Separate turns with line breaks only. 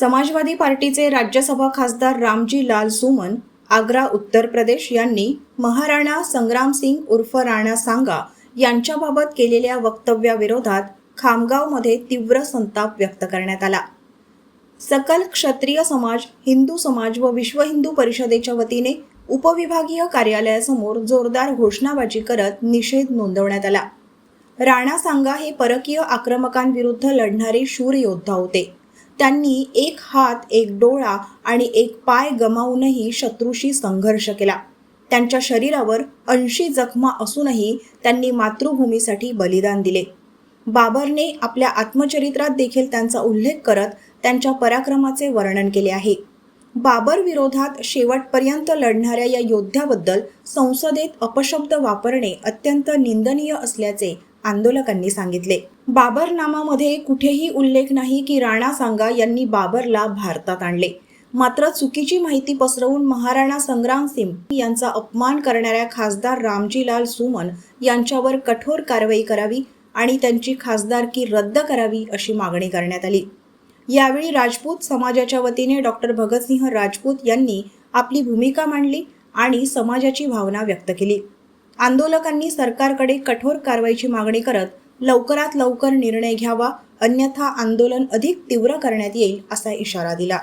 समाजवादी पार्टीचे राज्यसभा खासदार रामजी लाल सुमन आग्रा उत्तर प्रदेश यांनी महाराणा संग्रामसिंग उर्फ राणा सांगा यांच्याबाबत केलेल्या वक्तव्याविरोधात खामगावमध्ये तीव्र संताप व्यक्त करण्यात आला. सकल क्षत्रिय समाज हिंदू समाज व विश्व हिंदू परिषदेच्या वतीने उपविभागीय कार्यालयासमोर जोरदार घोषणाबाजी करत निषेध नोंदवण्यात आला. राणा सांगा हे परकीय आक्रमकांविरुद्ध लढणारे शूर योद्धा होते. त्यांनी एक हात एक डोळा आणि एक पाय गमावूनही शत्रूशी संघर्ष केला. त्यांच्या शरीरावर ऐंशी जखमा असूनही त्यांनी मातृभूमीसाठी बलिदान दिले. बाबरने आपल्या आत्मचरित्रात देखील त्यांचा उल्लेख करत त्यांच्या पराक्रमाचे वर्णन केले आहे. बाबर विरोधात शेवटपर्यंत लढणाऱ्या या योद्ध्याबद्दल संसदेत अपशब्द वापरणे अत्यंत निंदनीय असल्याचे आंदोलकांनी सांगितले. बाबरनामामध्ये कुठेही उल्लेख नाही की राणा सांगा यांनी बाबरला भारतात आणले. मात्र चुकीची माहिती पसरवून महाराणा संग्राम सिंग यांचा अपमान करणाऱ्या खासदार रामजीलाल सुमन यांच्यावर कठोर कारवाई करावी आणि त्यांची खासदारकी रद्द करावी अशी मागणी करण्यात आली. यावेळी राजपूत समाजाच्या वतीने डॉक्टर भगतसिंह राजपूत यांनी आपली भूमिका मांडली आणि समाजाची भावना व्यक्त केली. आंदोलकांनी सरकारकडे कठोर कारवाईची मागणी करत लवकरात लवकर निर्णय घ्यावा अन्यथा आंदोलन अधिक तीव्र करण्यात येईल असा इशारा दिला.